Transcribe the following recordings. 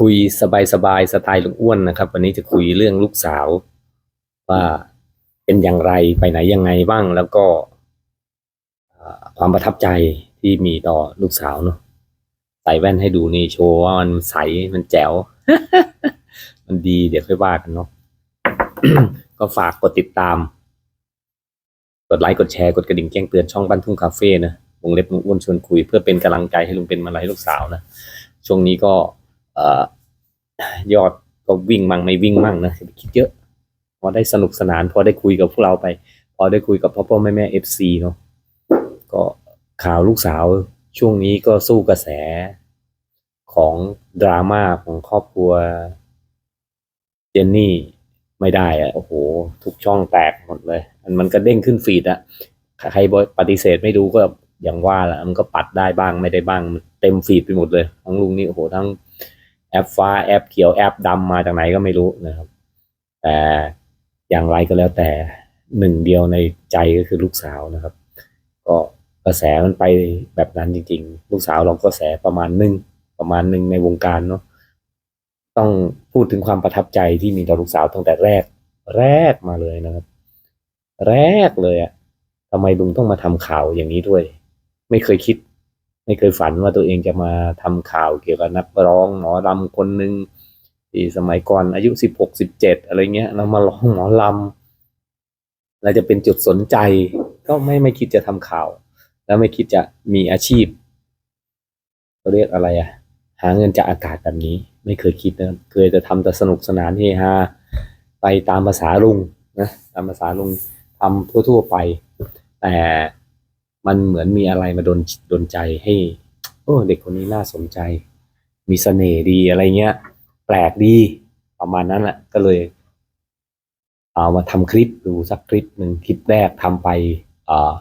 คุยสบายๆสไตล์ลุงอ้วนนะครับ วันนี้จะคุยเรื่องลูกสาว ว่าเป็นอย่างไรไปไหนยังไงบ้างแล้วก็ความประทับใจที่มีต่อลูกสาวเนาะใส่แว่นให้ดูนี่โชว์ว่ามันใสมันแจ๋ว มันดีเดี๋ยวค่อยว่ากันเนาะก็ฝากกดติดตาม กดไลค์กดแชร์กดกระดิ่งแจ้งเตือนช่องบ้านทุ่งคาเฟ่นะวงเล็บลุงอ้วนชวนคุยเพื่อเป็นกำลังใจให้ลุงเป็นมาลัยลูกสาวนะช่วงนี้ก็ ยอดก็วิ่งมั่งไม่วิ่งมั่งนะคิดเยอะ พอได้สนุกสนาน พอได้คุยกับพวกเราไป พอได้คุยกับพ่อพ่อแม่แม่เอฟซีเนาะก็ข่าวลูกสาวช่วงนี้ก็สู้กระแสของดราม่าของครอบครัวเจนนี่ไม่ได้อะโอ้โห ทุกช่องแตกหมดเลยมันมันก็เด้งขึ้นฟีดอะใครปฏิเสธไม่ดูก็อย่างว่าแหละมันก็ปัดได้บ้างไม่ได้บ้าง เต็มฟีดไปหมดเลย ของลุงนี่โอ้โหทั้ง แอปฟ้าแอปเขียวแอปดำมาจากไหนก็ไม่รู้นะครับ แต่อย่างไรก็แล้วแต่หนึ่งเดียวในใจก็คือลูกสาวนะครับ ก็กระแสมันไปแบบนั้นจริง ๆ ลูกสาวเราก็กระแสประมาณหนึ่งประมาณหนึ่งในวงการเนาะต้องพูดถึงความประทับใจที่มีต่อลูกสาวตั้งแต่แรก แรกมาเลยนะครับ แรกเลยอะทำไมลุงต้องมาทำข่าวอย่างนี้ด้วย ไม่เคยคิด ไม่เคยฝันว่าตัวเองจะมาทำข่าวเกี่ยวกับนักร้องหมอลำคนหนึ่งที่สมัยก่อนอายุสิบหกสิบเจ็ดอะไรเงี้ยแล้วมาร้องหมอลำแล้วจะเป็นจุดสนใจ ก็ไม่ไม่คิดจะทำข่าว แล้วไม่คิดจะมีอาชีพเขาเรียกอะไรอะหาเงินจากอากาศแบบนี้ ไม่เคยคิดนะเคยจะทำแต่สนุกสนานเฮฮาไปตามภาษาลุงนะตามภาษาลุงทำทั่วๆไป แต่ มันเหมือนมีอะไรมาดนดนใจให้ โอ้เด็กคนนี้น่าสนใจ มีเสน่ห์ดีอะไรเงี้ย แปลกดีประมาณนั้นแหละก็เลย เอามาทำคลิปดูสักคลิปหนึ่งคลิปแรกทำไปอ่า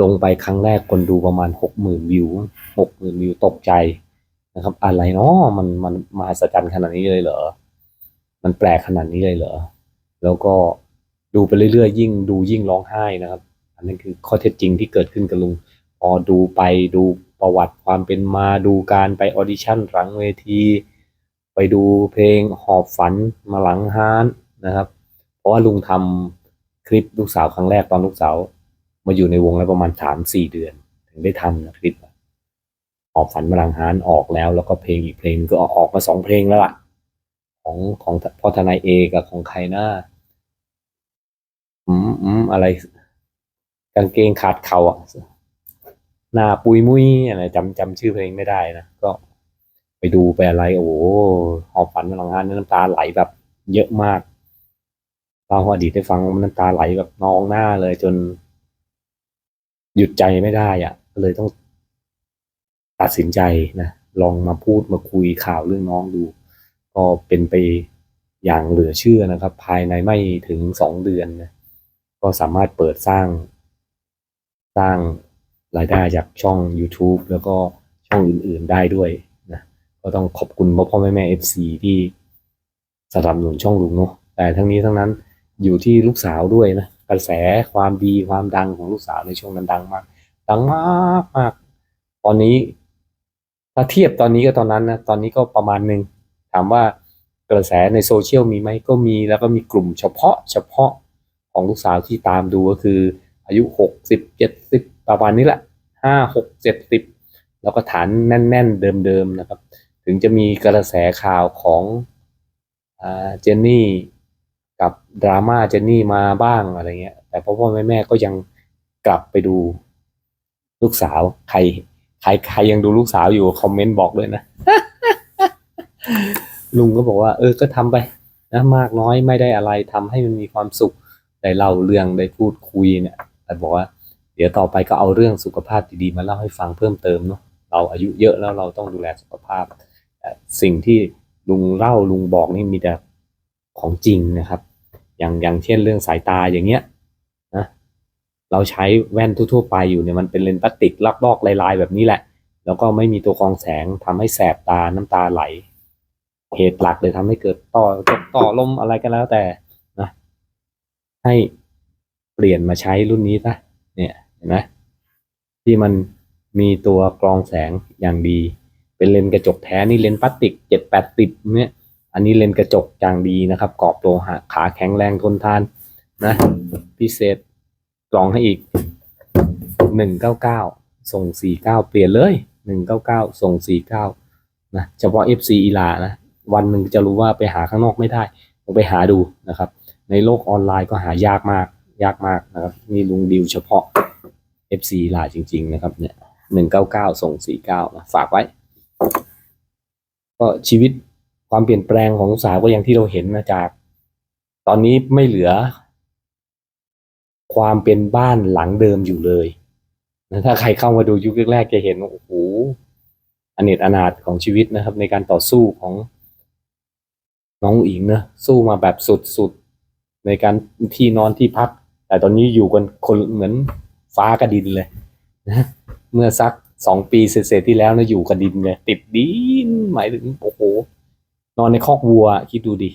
ลงไปครั้งแรกคนดูประมาณหกหมื่นวิวหกหมื่นวิวตกใจนะครับ อะไรเนาะมันมันมหัศจรรย์ขนาดนี้เลยเหรอ มันแปลกขนาดนี้เลยเหรอ แล้วก็ดูไปเรื่อยๆยิ่งดูยิ่งร้องไห้นะครับ อันนั้นคือข้อเท็จจริงที่เกิดขึ้นกับลุงพอดูไปดูประวัติความเป็นมาดูการไปออดิชั่นหลังเวที ไปดูเพลงหอบฝันมาหลังฮานนะครับ เพราะว่าลุงทำคลิปลูกสาวครั้งแรกตอนลูกสาว มาอยู่ในวงแล้วประมาณสามสี่เดือน ถึงได้ทำนะคลิปหอบฝันมาหลังฮานออกแล้ว แล้วก็เพลงอีกเพลงก็ออกมาสองเพลงแล้วล่ะ ของของพ่อทนายเอกับของใครนะอืมอืมอะไร กางเกงขาดเข่าอะหน้าปุยมุ้ยอะไรจำจำชื่อเพลงไม่ได้นะก็ไปดูไปอะไร โอ้โหหอบฝันหลังงานน้ำตาไหลแบบ เยอะมากเราอดีตได้ฟังน้ำตาไหลแบบนองหน้าเลยจน หยุดใจไม่ได้อะเลยต้องตัดสินใจนะลองมาพูดมาคุยข่าวเรื่องน้องดู ก็เป็นไปอย่างเหลือเชื่อนะครับ ภายในไม่ถึงสองเดือนนะก็สามารถเปิดสร้าง สร้างรายได้จากช่อง YouTube แล้วก็ช่องอื่นๆได้ด้วยนะก็ต้องขอบคุณพ่อพ่อแม่แม่ FC ที่สนับสนุนช่องลุงเนาะแต่ทั้งนี้ทั้งนั้นอยู่ที่ลูกสาวด้วยนะกระแสความดีความดังของลูกสาวในช่วงนั้นดังมาก ดังมากมากตอนนี้ถ้าเทียบตอนนี้ก็ตอนนั้นนะตอนนี้ก็ประมาณหนึ่งถามว่ากระแสในโซเชียลมีไหมก็มีแล้วก็มีกลุ่มเฉพาะเฉพาะของลูกสาวที่ตามดูก็คือ อายุหกสิบเจ็ดสิบประมาณนี้แหละห้าหกเจ็ดสิบแล้วก็ฐานแน่น ๆ เดิมๆนะครับ ถึงจะมีกระแสข่าวของเจนนี่กับดราม่าเจนนี่มาบ้างอะไรเงี้ย แต่พ่อพ่อแม่แม่ก็ยังกลับไปดูลูกสาวใคร ใครใครยังดูลูกสาวอยู่คอมเมนต์บอกด้วยนะ ลุงก็บอกว่า เออก็ทำไปนะมากน้อยไม่ได้อะไรทำให้มันมีความสุขได้เล่าเรื่องได้พูดคุยเนี่ย แต่บอกว่า เดี๋ยวต่อไปก็เอาเรื่องสุขภาพดีๆมาเล่าให้ฟังเพิ่มเติมเนาะเราอายุเยอะแล้วเราต้องดูแลสุขภาพ สิ่งที่ลุงเล่าลุงบอกนี่มีแต่ของจริงนะครับ อย่างอย่างเช่นเรื่องสายตาอย่างเงี้ยนะเราใช้แว่นทั่วๆไปอยู่เนี่ยมันเป็นเลนส์พลาสติกลอกๆลายๆแบบนี้แหละ แล้วก็ไม่มีตัวกรองแสงทำให้แสบตาน้ำตาไหล เหตุหลักเลยทำให้เกิดต่อต่อลมอะไรก็แล้วแต่นะให้ เปลี่ยนมาใช้รุ่นนี้ซะเนี่ยเห็นไหมที่มันมีตัวกรองแสงอย่างดี เป็นเลนส์กระจกแท้นี่เลนส์พลาสติกเจ็ดแปดติดเนี่ยอันนี้เลนส์กระจกจางดีนะครับกรอบโลหะขาแข็งแรงทนทานนะพิเศษกล่องให้อีกหนึ่งเก้าเก้าส่งสี่เก้าเปลี่ยนเลยหนึ่งเก้าเก้าส่งสี่เก้านะเฉพาะ FC อีลานะวันหนึ่งจะรู้ว่าไปหาข้างนอกไม่ได้ลองไปหาดูนะครับ ในโลกออนไลน์ก็หายากมาก ยากมากนะครับนี่ลุงดิวเฉพาะ FC ลาจริง ๆ นะครับ เนี่ยหนึ่งเก้าเก้าส่งสี่เก้าฝากไว้ ก็ชีวิตความเปลี่ยนแปลงของสาวก็อย่างที่เราเห็นนะจาก ตอนนี้ไม่เหลือ ความเป็นบ้านหลังเดิมอยู่เลยนะถ้าใครเข้ามาดูยุคแรกๆจะเห็นว่าโอ้โหอเนจอนาถของชีวิตนะครับ ในการต่อสู้ของน้องอิงนะสู้มาแบบสุดๆ ในการที่นอนที่พัก แต่ตอนนี้อยู่กันคนเหมือนฟ้ากับดินเลยนะเมื่อสักสองปีเศษที่แล้วนะอยู่กับดินเลยติดดินหมายถึงโอ้โห นอนในคอกวัว คิดดูดิ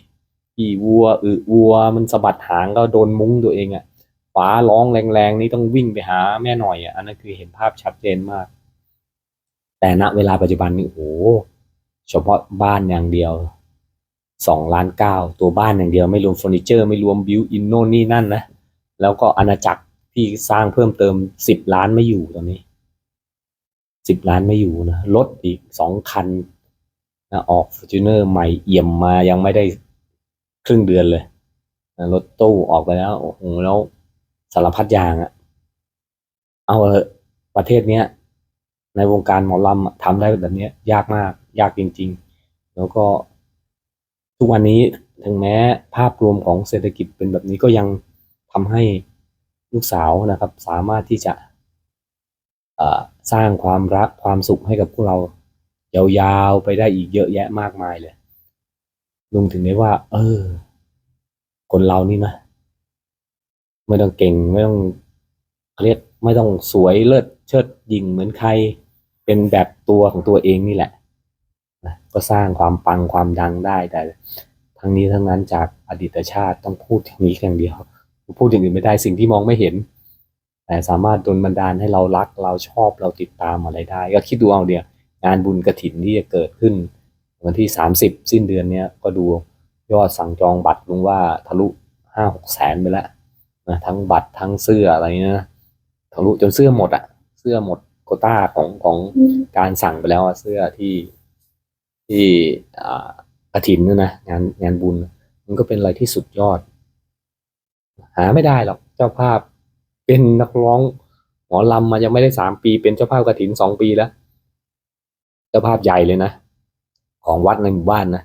ขี่วัวอึวัวมันสะบัดหางก็โดนมุ้งตัวเองอะ่ะฟ้าร้องแรงๆนี่ต้องวิ่งไปหาแม่หน่อยอะ่ะอันนั้นคือเห็นภาพชัดเจนมาก แต่ณเวลาปัจจุบันนี่โอ้โหเฉพาะบ้านอย่างเดียวสองล้านเก้าตัวบ้านอย่างเดียวไม่รวมเฟอร์นิเจอร์ ไม่รวมบิวอินโน่นนี่นั่นนะ แล้วก็อาณาจักรที่สร้างเพิ่มเติมสิบล้านไม่อยู่ตอนนี้สิบล้านไม่อยู่นะรถอีกสองคันนะออกฟอร์จูเนอร์ใหม่เอี่ยมมายังไม่ได้ครึ่งเดือนเลยนะรถตู้ออกไปแล้วโอ้โหแล้วสารพัดอย่างอะเอาเถอะประเทศเนี้ย ในวงการหมอลำอะทำได้แบบนี้ยยากมาก ยากจริง ๆ แล้วก็ทุกวันนี้ถึงแม้ภาพรวมของเศรษฐกิจเป็นแบบนี้ก็ยัง ทำให้ลูกสาวนะครับ สามารถที่จะสร้างความรักความสุขให้กับพวกเรายาวๆไปได้อีกเยอะแยะมากมายเลยลุงถึงได้ว่า เออ คนเรานี่นะไม่ต้องเก่งไม่ต้องเขาเรียกไม่ต้องสวยเลิศเชิดยิงเหมือนใคร เป็นแบบตัวของตัวเองนี่แหละนะก็สร้างความปังความดังได้แต่ ทั้งนี้ทั้งนั้นจากอดีตชาติต้องพูดอย่างนี้อย่างเดียว พูดอย่างอื่นไม่ได้สิ่งที่มองไม่เห็น แต่สามารถดลบันดาลให้เรารักเราชอบเราติดตามอะไรได้ ก็คิดดูเอาเดียวงานบุญกระถินที่จะเกิดขึ้น วันที่ 30 สิ้นเดือนเนี้ยก็ดูยอดสั่งจองบัตรลุงว่าทะลุห้าหกแสนไปแล้วนะทั้งบัตรทั้งเสื้ออะไรเนี้ยทะลุจนเสื้อหมดอะเสื้อหมดโคต้าของของการสั่งไปแล้วอะเสื้อที่ที่อ่ากระถินนะนะงานงานบุญ มันก็เป็นอะไรที่สุดยอด หาไม่ได้หรอกเจ้าภาพเป็นนักร้องหมอลำมายังไม่ได้สามปี เป็นเจ้าภาพกระถินสองปีแล้ว เจ้าภาพใหญ่เลยนะ ของวัดในหมู่บ้านนะ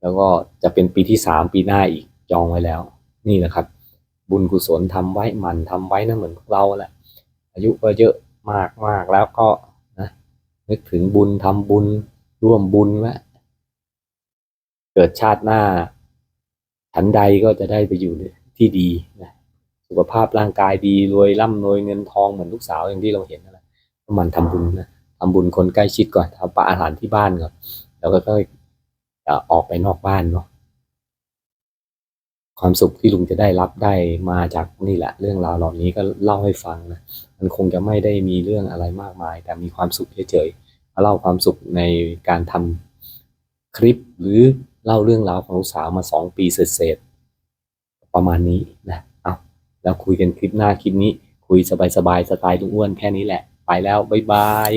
แล้วก็จะเป็นปีที่สามปีหน้าอีกจองไว้แล้ว นี่แหละครับ บุญกุศลทำไว้มันทำไว้นะเหมือนพวกเราแหละอายุก็เยอะมากมากแล้วก็นะนึกถึงบุญทำบุญร่วมบุญไว้เกิดชาติหน้าฉันใดก็จะได้ไปอยู่ใน ที่ดีนะสุขภาพร่างกายดีรวยร่ำรวยเงินทองเหมือนลูกสาวอย่างที่เราเห็นนั่นแหละมันทำบุญนะทำบุญคนใกล้ชิดก่อนทำปาอาหารที่บ้านก่อนแล้วก็ค่อยออกไปนอกบ้านเนาะความสุขที่ลุงจะได้รับได้มาจากนี่แหละ เรื่องราวเหล่านี้ก็เล่าให้ฟังนะมันคงจะไม่ได้มีเรื่องอะไรมากมาย แต่มีความสุขเฉยๆมาเล่าความสุขในการทำคลิปหรือเล่าเรื่องราวของลูกสาวมาสองปีเศษๆ ประมาณนี้นะเอาแล้วคุยกันคลิปหน้าคลิปนี้ คุยสบายๆสไตล์ลุงอ้วนแค่นี้แหละ ไปแล้ว บ๊ายบาย